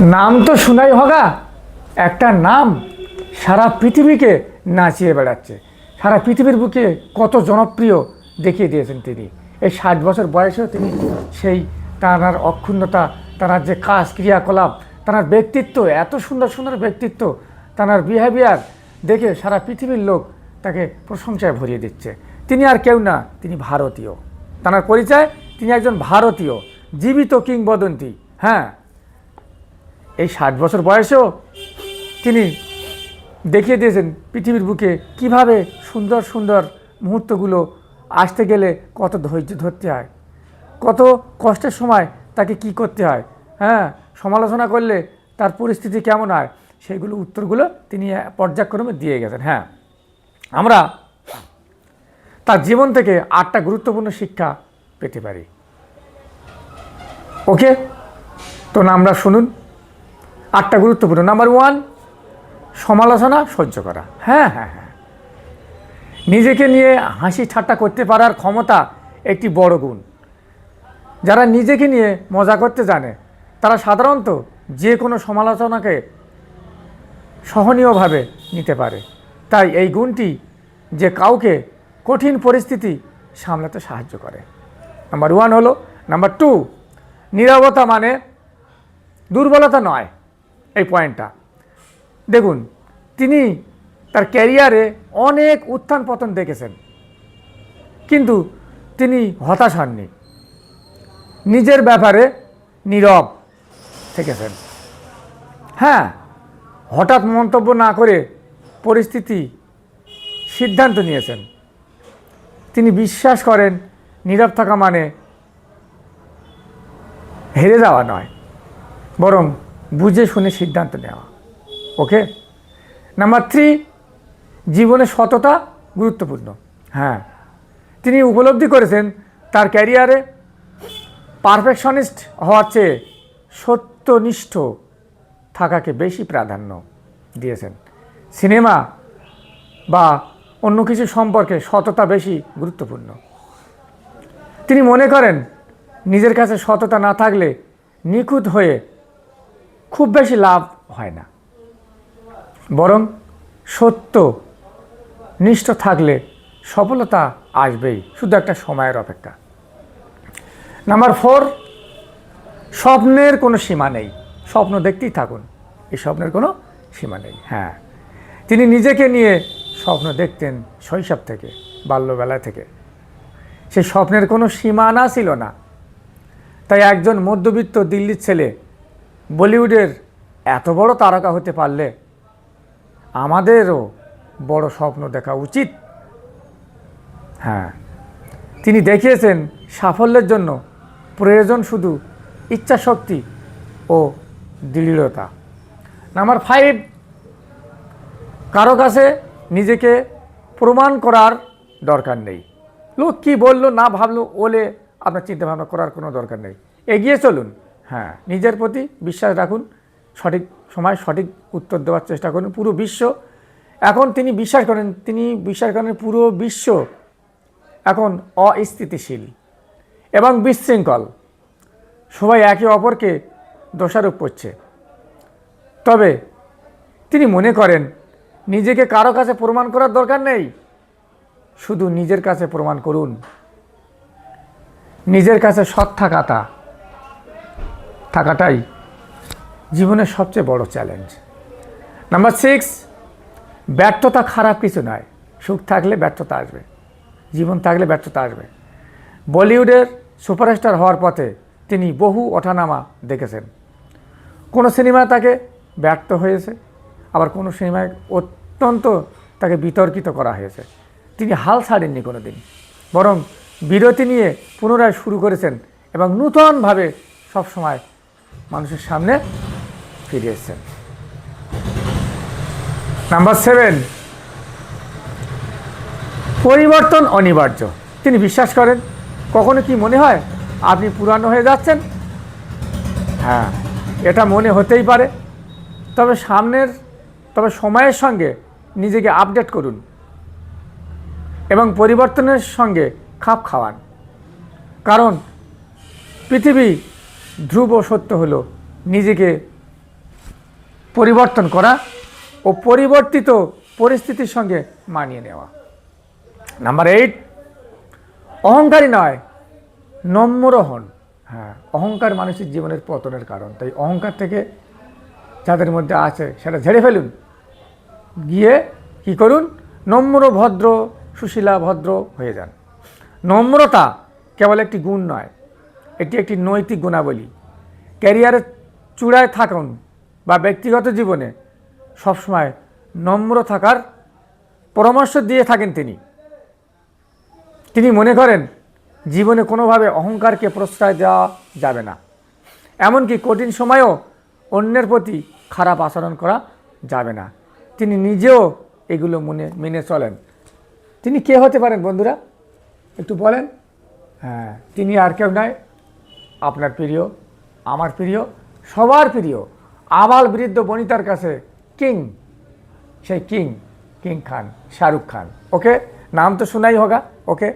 নাম তো শোনাই হগা। একটা নাম সারা পৃথিবীকে নাচিয়ে বেড়াচ্ছে। সারা পৃথিবীর বুকে কত জনপ্রিয় দেখিয়ে দিয়েছেন তিনি। এই ষাট বছর বয়সেও তিনি সেই তার অক্ষুণ্ণতা, তার যে কাজ, ক্রিয়াকলাপ, তার ব্যক্তিত্ব, এত সুন্দর সুন্দর ব্যক্তিত্ব, তার বিহেভিয়ার দেখে সারা পৃথিবীর লোক তাকে প্রশংসায় ভরিয়ে দিচ্ছে। তিনি আর কেউ না, তিনি ভারতীয়। তার পরিচয়, তিনি একজন ভারতীয়, জীবিত কিংবদন্তি। হ্যাঁ এই ষাট বছর বয়সেও তিনি দেখিয়ে দিয়েছেন পৃথিবীর বুকে কীভাবে সুন্দর সুন্দর মুহূর্তগুলো আসতে গেলে কত ধৈর্য ধরতে হয়, কত কষ্টের সময় তাকে কি করতে হয় হ্যাঁ? সমালোচনা করলে তার পরিস্থিতি কেমন হয়? সেইগুলো উত্তরগুলো তিনি পর্যায়ক্রমে দিয়ে গেছেন হ্যাঁ? আমরা তার জীবন থেকে আটটা গুরুত্বপূর্ণ শিক্ষা পেতে পারি। ওকে? তো আমরা শুনুন। আটটা গুরুত্বপূর্ণ। নাম্বার ওয়ান সমালোচনা সহ্য করা। হ্যাঁ হ্যাঁ হ্যাঁ। নিজেকে নিয়ে হাসি ঠাট্টা করতে পারার ক্ষমতা একটি বড় গুণ। যারা নিজেকে নিয়ে মজা করতে জানে, তারা সাধারণত যে কোনো সমালোচনাকে সহনীয়ভাবে নিতে পারে। তাই এই গুণটি যে কাউকে কঠিন পরিস্থিতি সামলাতে সাহায্য করে। নাম্বার ওয়ান হলো নাম্বার টু নীরবতা মানে দুর্বলতা নয়। এই পয়েন্টটা দেখুন, তিনি তার ক্যারিয়ারে অনেক উত্থান পতন দেখেছেন। কিন্তু তিনি হতাশ হননি। নিজের ব্যাপারে নীরব থেকেছেন। হ্যাঁ হঠাৎ মন্তব্য না করে পরিস্থিতি সিদ্ধান্ত নিয়েছেন। তিনি বিশ্বাস করেন, নীরব থাকা মানে হেরে যাওয়া নয়। বরং বুঝে শুনে সিদ্ধান্ত নেওয়া। ওকে? নাম্বার থ্রি জীবনে সততা গুরুত্বপূর্ণ। হ্যাঁ। তিনি উপলব্ধি করেছেন তার ক্যারিয়ারে পারফেকশনিস্ট হওয়ার চেয়ে সত্যনিষ্ঠ থাকাকে বেশি প্রাধান্য দিয়েছেন। সিনেমা বা অন্য কিছু সম্পর্কে সততা বেশি গুরুত্বপূর্ণ। তিনি মনে করেন, নিজের কাছে সততা না থাকলে নিখুঁত হয়ে খুব বেশি লাভ হয় না। বরং সত্য, নিষ্ঠ থাকলে সফলতা আসবেই, শুধু একটা সময়ের অপেক্ষা। নাম্বার ফোর স্বপ্নের কোনো সীমা নেই। স্বপ্ন দেখতেই থাকুন, এই স্বপ্নের কোনো সীমা নেই। হ্যাঁ তিনি নিজেকে নিয়ে স্বপ্ন দেখতেন শৈশব থেকে, বাল্যবেলা থেকে। সেই স্বপ্নের কোনো সীমানা ছিল না। তাই একজন মধ্যবিত্ত দিল্লির ছেলে বলিউডের এত বড় তারকা হতে পারলে আমাদেরও বড় স্বপ্ন দেখা উচিত। হ্যাঁ তিনি দেখিয়েছেন সাফল্যের জন্য প্রয়োজন শুধু ইচ্ছাশক্তি ও দৃঢ়তা। নাম্বার ফাইভ, কারও কাছে নিজেকে প্রমাণ করার দরকার নেই। লোক কী বলল না ভাবলো, ওলে আপনার চিন্তাভাবনা করার কোনো দরকার নেই। এগিয়ে চলুন। হ্যাঁ নিজের প্রতি বিশ্বাস রাখুন, সঠিক সময় সঠিক উত্তর দেওয়ার চেষ্টা করুন, পুরো বিশ্ব। এখন তিনি বিশ্বাস করেন, তিনি বিশ্বাস করেন পুরো বিশ্ব এখন অস্থিতিশীল এবং বিশৃঙ্খল। সবাই একে অপরকে দোষারোপ করছে। তবে তিনি মনে করেন, নিজেকে কারও কাছে প্রমাণ করার দরকার নেই, শুধু নিজের কাছে প্রমাণ করুন। নিজের কাছে সৎ থাকাটা থাকাটাই জীবনের সবচেয়ে বড় চ্যালেঞ্জ নাম্বার সিক্স ব্যর্থতা খারাপ কিছু নয়। সুখ থাকলে ব্যর্থতা আসবে, জীবন থাকলে ব্যর্থতা আসবে। বলিউডের সুপারস্টার হওয়ার পথে তিনি বহু ওঠানামা দেখেছেন। কোনো সিনেমায় তাকে ব্যর্থ হয়েছে, আবার কোনো সিনেমায় অত্যন্ত তাকে বিতর্কিত করা হয়েছে। তিনি হাল ছাড়েননি কোনো দিন বরং বিরতি নিয়ে পুনরায় শুরু করেছেন এবং নূতনভাবে সবসময় মানুষের সামনে ফিরে এসেছেন। নাম্বার সেভেন পরিবর্তন অনিবার্য। তিনি বিশ্বাস করেন, কখনো কি মনে হয় আপনি পুরানো হয়ে যাচ্ছেন? হ্যাঁ এটা মনে হতেই পারে। তবে সামনের, তবে সময়ের সঙ্গে নিজেকে আপডেট করুন এবং পরিবর্তনের সঙ্গে খাপ খাওয়ান। কারণ পৃথিবী ধ্রুব সত্য হলো নিজেকে পরিবর্তন করা ও পরিবর্তিত পরিস্থিতির সঙ্গে মানিয়ে নেওয়া। নাম্বার এইট অহংকারী নয়, নম্র হন। হ্যাঁ অহংকার মানুষের জীবনের পতনের কারণ। তাই অহংকার থেকে যাদের মধ্যে আছে সেটা ঝেড়ে ফেলুন। গিয়ে কি করুন? নম্র, ভদ্র, সুশীলা, ভদ্র হয়ে যান। নম্রতা কেবল একটি গুণ নয় এটি একটি নৈতিক গুণাবলী। ক্যারিয়ারের চূড়ায় থাকুন বা ব্যক্তিগত জীবনে সবসময় নম্র থাকার পরামর্শ দিয়ে থাকেন তিনি। তিনি মনে করেন, জীবনে কোনোভাবে অহংকারকে প্রশ্রয় দেওয়া যাবে না। এমনকি কঠিন সময়েও অন্যের প্রতি খারাপ আচরণ করা যাবে না। তিনি নিজেও এগুলো মনে, মেনে চলেন। তিনি কে হতে পারেন বন্ধুরা? একটু বলেন। হ্যাঁ তিনি আর কেউ নয়। আপনার প্রিয়, আমার প্রিয়, সবার প্রিয়, আবাল বৃদ্ধ বনিতার কাছে কিং, সেই king king Khan, Shahrukh Khan, okay? নাম তো শোনাই হোগা, ওকে?